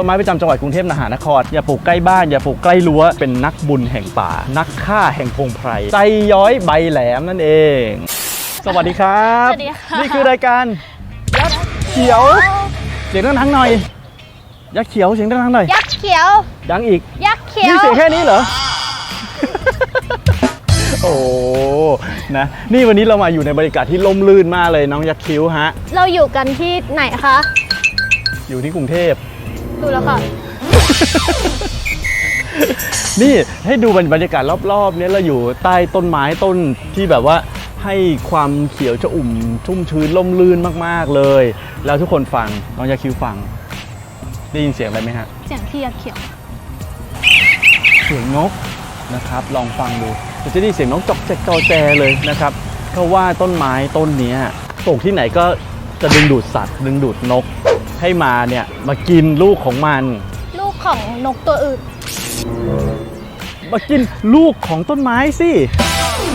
ต้นไม้ประจำจังหวัดกรุงเทพมหานคร อย่าปลูกใกล้บ้าน อย่าปลูกใกล้รั้ว เป็นนักบุญแห่งป่า นักฆ่าแห่งพงไพร ใจย้อยใบแหลมนั่นเอง สวัสดีครับ สวัสดีค่ะ นี่คือรายการยักษ์เขียว เสียงดังๆหน่อย ยักษ์เขียวเสียงดังๆหน่อย ยักษ์เขียว ดังอีก ยักษ์เขียนี่ว เสียงแค่นี้เหรอ โอ้ นะ นี่วันนี้เรามาอยู่ในบรรยากาศที่ล่มลื่นมากเลยน้องยักษ์คิ้วฮะ เราอยู่กันที่ไหนคะ อยู่ที่กรุงเทพ ดูแล้วค่ะ นี่ให้ดูบรรยากาศรอบๆเนี้ยเราอยู่ใต้ต้นไม้ต้นที่แบบว่าให้ความเขียวชอุ่มชุ่มชื้นล่มลื่นมากๆเลย แล้วทุกคนฟังน้องยักษ์คิ้วฟัง ได้ยินเสียงอะไรไหมฮะ เสียงที่ยักษ์เขียว เสียงนกนะครับ ลองฟังดูจะได้เสียงนกจอกแจกจอแจเลยนะครับเพราะว่าต้นไม้ต้นนี้ยปลูกที่ไหนก็จะดึงดูดสัตว์ ดึงดูดนก ให้มาเนี่ยมากินลูกของมัน ลูกของนกตัวอื่นมากินลูกของต้นไม้สิ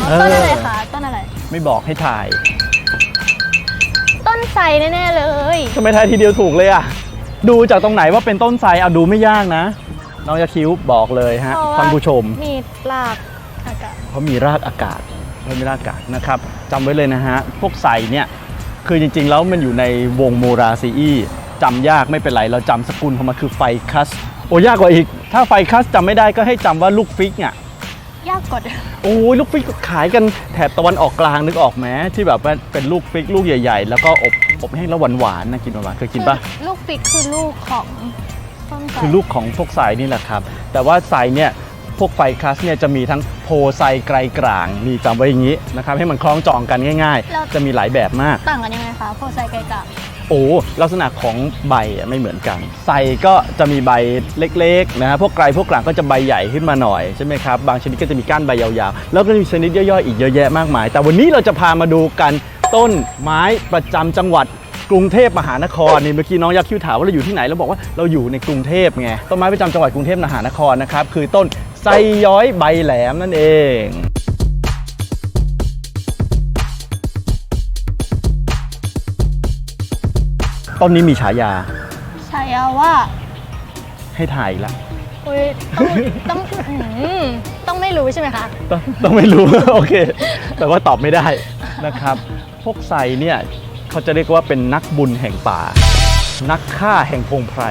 เออต้นอะไรคะต้นอะไร ไม่บอกให้ถ่าย ต้นไทรแน่ๆเลยทำไมทายทีเดียวถูกเลยอะ ดูจากตรงไหนว่าเป็นต้นไทรเอาดูไม่ยากนะ น้องยาคิ้วบอกเลยฮะเพราะว่าท่านผู้ชม มีรากอากาศ เพราะมีรากอากาศเพราะมีรากอากาศนะครับจำไว้เลยนะฮะ พวกไซเนี่ย คือจริงๆแล้วมันอยู่ในวงโมราซีอี จำยากไม่เป็นไร เราจำสกุลของมันคือไฟคัส โอ้ยากกว่าอีก ถ้าไฟคัสจำไม่ได้ก็ให้จำว่าลูกฟิกอะยากกว่าโอ้ยลูกฟิกขายกันแถบตะวันออกกลางนึกออกไหมที่แบบว่าเป็นลูกฟิกลูกใหญ่ ๆ แล้วก็อบอบแห้งแล้วหวานๆนะกินหวานๆเคยกินปะคือลูกฟิกคือลูกของต้นไทรคือลูกของพวกไซนี่แหละครับ แต่ว่าไซเนี่ยพวกไฟคัสเนี่ยจะมีทั้งโพไซไกลกลางนี่จำไว้อย่างนี้นะครับให้มันคล้องจองกันง่าย ๆ จะมีหลายแบบมากต่างกันยังไงคะโพไซไกลกะ โอ้ลักษณะของใบไม่เหมือนกันไซก็จะมีใบเล็กๆนะฮะพวกไกลพวกกลางก็จะใบใหญ่ขึ้นมาหน่อยใช่ไหมครับบางชนิดก็จะมีก้านใบยาวๆ แล้วก็มีชนิดย่อยๆอีกเยอะแยะมากมาย แต่วันนี้เราจะพามาดูกันต้นไม้ประจำจังหวัดกรุงเทพมหานครนี่เมื่อกี้น้องยักษ์คิ้วถามว่าเราอยู่ที่ไหนเราบอกว่าเราอยู่ในกรุงเทพไงต้นไม้ประจำจังหวัดกรุงเทพมหานครนะครับคือต้นไซย้อยใบแหลมนั่นเอง ต้นนี้มีฉายา ใช่อะว่าให้ถ่ายอีกละอุ้ยต้องต้องอืมต้องไม่รู้ใช่ไหมคะ ต้องต้องไม่รู้ โอเค แต่ว่าตอบไม่ได้นะครับ พวกไซเนี่ยเขาจะเรียกว่าเป็นนักบุญแห่งป่า นักฆ่าแห่งพงไพร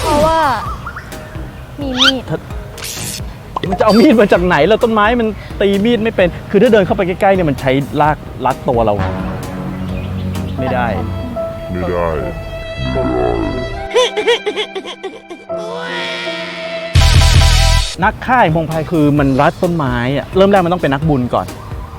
เพราะว่า มีมีดมันจะเอามีดมาจากไหนแล้วต้นไม้มันตีมีดไม่เป็น คือถ้าเดินเข้าไปใกล้ๆเนี่ยมันใช้ลากลัดตัวเรา ไม่ได้ ไม่ได้นักฆ่าแห่งพงไพรคือมันรัดต้นไม้อะเริ่มแรกมันต้องเป็นนักบุญก่อน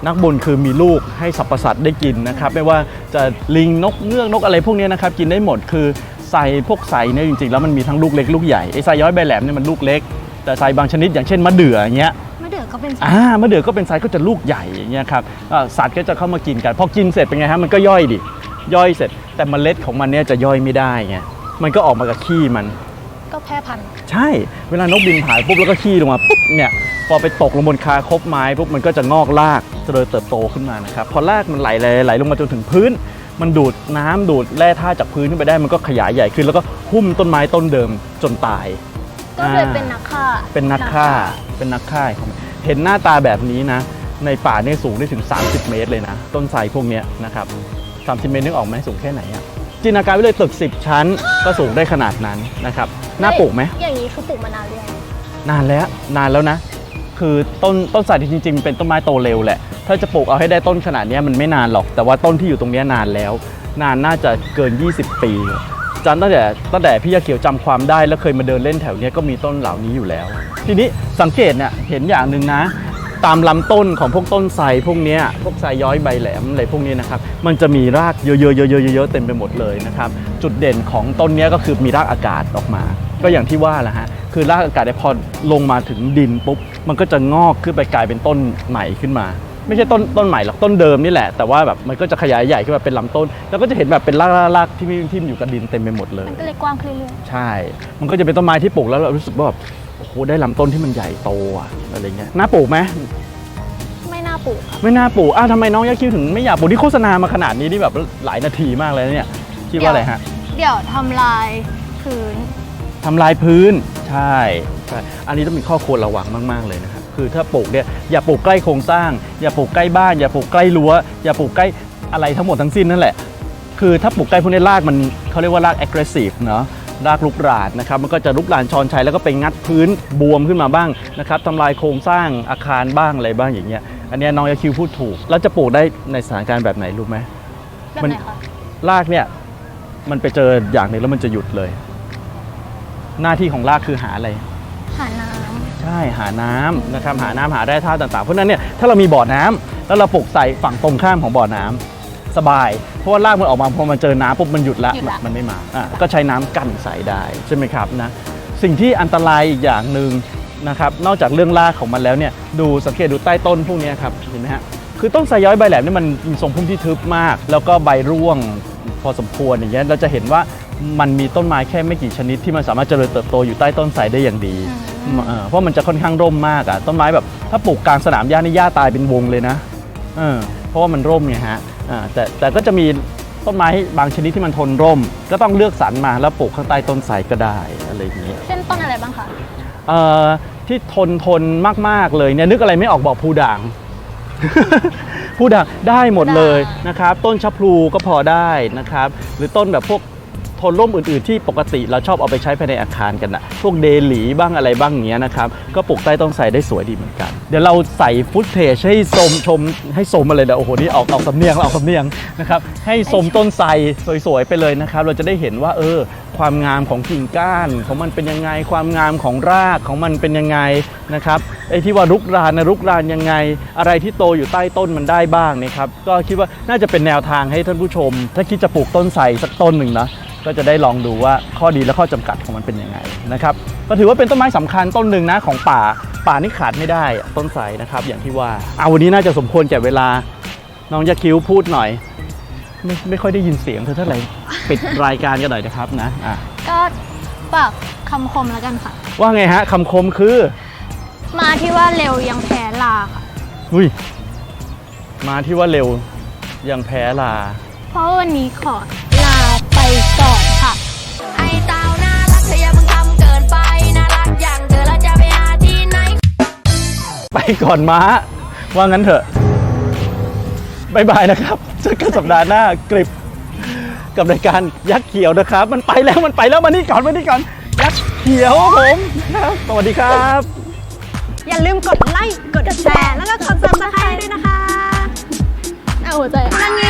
นักบุญคือมีลูกให้สรรพสัตว์ได้กินนะครับ ไม่ว่าจะลิงนกเงือกนกอะไรพวกเนี้ยนะครับ กินได้หมดคือไซพวกไซเนี่ยจริงๆ แล้วมันมีทั้งลูกเล็กลูกใหญ่ไอ้ไซย้อยใบแหลมเนี่ยมันลูกเล็ก แต่ไซบางชนิดอย่างเช่นมะเดื่ออย่างเงี้ยมะเดื่อก็เป็นสัตว์อ่ามะเดื่อก็เป็นไซส์ก็จะลูกใหญ่อย่างเงี้ยครับอ่าสัตว์ก็จะเข้ามากินกันพอกินเสร็จเป็นไงฮะมันก็ย่อยดิ ย่อยเสร็จ แต่เมล็ดของมันเนี่ยจะย่อยไม่ได้ไงมันก็ออกมากับขี้มัน ก็แพร่พันธุ์ใช่เวลานกบินผ่านปุ๊บแล้วก็ขี้ลงมาปุ๊บเนี่ยพอไปตกลงบนคาคบไม้ปุ๊บมันก็จะงอกรากเจริญเติบโตขึ้นมานะครับพอรากมันไหลไหลไหลลงมาจนถึงพื้น มันดูดน้ำดูดแร่ธาตุจากพื้นขึ้นไปได้มันก็ขยายใหญ่ขึ้น แล้วก็หุ้มต้นไม้ต้นเดิมจนตาย ก็เลยอ่าเป็นนักฆ่าเป็นนักฆ่าเป็นนักฆ่าของมันเห็นหน้าตาแบบนี้นะ ในป่าเนี่ยสูงได้ถึง 30 เมตรเลยนะ ต้นไทรพวกเนี้ยนะครับ 30 เมตรนึกออกไหมสูงแค่ไหนอะจินตนาการไว้เลยตึก 10 ชั้นก็สูงได้ขนาดนั้นนะครับน่าปลูกไหมอย่างนี้คือปลูกมานานหรือยังนานแล้วนานแล้วนะ คือต้นต้นไทรจริงๆเป็นต้นไม้โตเร็วแหละ ถ้าจะปลูกเอาให้ได้ต้นขนาดเนี้ยมันไม่นานหรอก แต่ว่าต้นที่อยู่ตรงเนี้ยนานแล้ว นานน่าจะเกิน 20 ปีจำตั้งแต่ตั้งแต่พี่ยาเขียวจำความได้แล้วเคยมาเดินเล่นแถวเนี้ยก็มีต้นเหล่านี้อยู่แล้ว ทีนี้สังเกตเนี่ยเห็นอย่างหนึ่งนะ ตามลำต้นของพวกต้นไทรพวกเนี้ยพวกไทรย้อยใบแหลมอะไรพวกนี้นะครับมันจะมีรากเยอะๆๆๆเยอะๆเต็มไปหมดเลยนะครับจุดเด่นของต้นเนี้ยก็คือมีรากอากาศออกมา ก็อย่างที่ว่าแหละฮะคือรากอากาศเนี่ยพอลงมาถึงดินปุ๊บมันก็จะงอกขึ้นไปกลายเป็นต้นใหม่ขึ้นมาไม่ใช่ต้นต้นใหม่หรอกต้นเดิมนี่แหละ แต่ว่าแบบมันก็จะขยายใหญ่ขึ้นมาเป็นลำต้น แล้วก็จะเห็นแบบเป็นรากๆๆที่ที่อยู่กับดินเต็มไปหมดเลยมันก็เลยกว้างขึ้นเรื่อยใช่ มันก็จะเป็นต้นไม้ที่ปลูกแล้วเรารู้สึกว่าแบบโอ้โหได้ลำต้นที่มันใหญ่โตอะอะไรเงี้ยน่าปลูกไหมๆไม่น่าปลูกค่ะไม่น่าปลูกอ้าวทำไมน้องยักษ์คิวถึงไม่อยากปลูกที่โฆษณามาขนาดนี้นี่แบบหลายนาทีมากเลยนะเนี่ยคิดว่าอะไรฮะเดี๋ยวทำลายพื้นทำลายพื้นใช่ใช่อันนี้ต้องมีข้อควรระวังมาก ๆ เลยนะครับคือถ้าปลูกเนี่ยอย่าปลูกใกล้โครงสร้าง อย่าปลูกใกล้บ้าน อย่าปลูกใกล้รั้วอย่าปลูกใกล้อะไรทั้งหมดทั้งสิ้นนั่นแหละ คือถ้าปลูกใกล้พวกนี้รากมันเขาเรียกว่าราก aggressive เนาะ รากลุกรานนะครับมันก็จะลุกรานชอนชัยแล้วก็ไปงัดพื้นบวมขึ้นมาบ้างนะครับทำลายโครงสร้างอาคารบ้างอะไรบ้างอย่างเงี้ยอันเนี้ยน้องยาคิวพูดถูก แล้วจะปลูกได้ในสถานการณ์แบบไหนรู้ไหม แบบมันไหนคะ รากเนี่ยมันไปเจออย่างหนึ่งแล้วมันจะหยุดเลย หน้าที่ของรากคือหาอะไร หาน้ำใช่หาน้ำนะครับหาน้ำหาแร่ธาตุต่างๆ เพราะฉะนั้นเนี่ยถ้าเรามีบ่อน้ำแล้วเราปลูกใส่ฝั่งตรงข้ามของบ่อน้ำ สบาย เพราะว่ารากมันออกมาพอมันเจอน้ำปุ๊บมันหยุดละหยุดละ มันไม่มาอะก็ใช้น้ำกั้นใส่ได้ใช่ไหมครับนะสิ่งที่อันตรายอีกอย่างหนึ่งนะครับนอกจากเรื่องรากของมันแล้วเนี่ยดูสังเกตดูใต้ต้นพวกเนี้ยครับเห็นไหมฮะคือต้นไทรย้อยใบแหลมเนี่ยมันมีทรงพุ่มที่ทึบมาก แล้วก็ใบร่วงพอสมควรอย่างเงี้ยเราจะเห็นว่ามันมีต้นไม้แค่ไม่กี่ชนิดที่มันสามารถเจริญเติบโตอยู่ใต้ต้นไทรได้อย่างดีเอ่อเพราะมันจะค่อนข้างร่มมากอะต้นไม้แบบถ้าปลูกกลางสนามหญ้านี่หญ้าตายเป็นวงเลยนะเออเพราะว่ามันร่มไงฮะอ่า แต่แต่ก็จะมีต้นไม้บางชนิดที่มันทนร่ม ก็ต้องเลือกสรรมาแล้วปลูกข้างใต้ต้นไทรก็ได้อะไรอย่างนี้เช่นต้นอะไรบ้างคะเอ่อที่ทนทนมากๆเลยเนี่ยนึกอะไรไม่ออกบอกภูด่าง ภูด่างได้หมดเลยนะครับ ต้นชะพลูก็พอได้นะครับ หรือต้นแบบพวกท นร่มอื่นๆ ที่ปกติเราชอบเอาไปใช้ภายในอาคารกันนะพวกเดลีบ้างอะไรบ้างเนี้ยนะครับ ก็ปลูกใต้ต้นไทรได้สวยดีเหมือนกัน เดี๋ยวเราใส่ฟุตเทจให้ชมชมให้ชมมาเลยนะโอ้โหนี่ออกออกสำเนียงแล้วออกสำเนียงนะครับให้ชมต้นไทรสวยๆไปเลยนะครับ เราจะได้เห็นว่าเออความงามของกิ่งก้านของมันเป็นยังไง ความงามของรากของมันเป็นยังไงนะครับไอ้ที่ว่ารุกรานนะรุกรานยังไง อะไรที่โตอยู่ใต้ต้นมันได้บ้างนะครับก็คิดว่าน่าจะเป็นแนวทางให้ท่านผู้ชม ถ้าคิดจะปลูกต้นไทรสักต้นหนึ่งนะ ก็จะได้ลองดูว่าข้อดีและข้อจำกัดของมันเป็นยังไงนะครับก็ถือว่าเป็นต้นไม้สำคัญต้นหนึ่งนะของป่าป่านี่ขาดไม่ได้อะต้นไทรนะครับ อย่างที่ว่าเอาวันนี้น่าจะสมควรแก่เวลาน้องยาคิ้วพูดหน่อย ไม่ไม่ค่อยได้ยินเสียงเธอเท่าไหร่ปิดรายการกันหน่อยนะครับนะอะก็ฝากคำคมแล้วกันค่ะ ว่าไงฮะคำคมคือ มาที่ว่าเร็วยังแพ้ลาค่ะอุ้ยมาที่ว่าเร็วยังแพ้ลา เพราะวันนี้ขอ ก่อนม้า ว่างั้นเถอะบายบายนะครับเจอกันสัปดาห์หน้ากริบกับรายการยักษ์เขียวนะครับ มันไปแล้วมันไปแล้วมานี่ก่อนมานี่ก่อน ยักษ์เขียวผมครับสวัสดีครับ อย่าลืมกดไลค์ กดแชร์ แล้วก็กด subscribe ด้วยนะคะ เอาหัวใจนั่นไง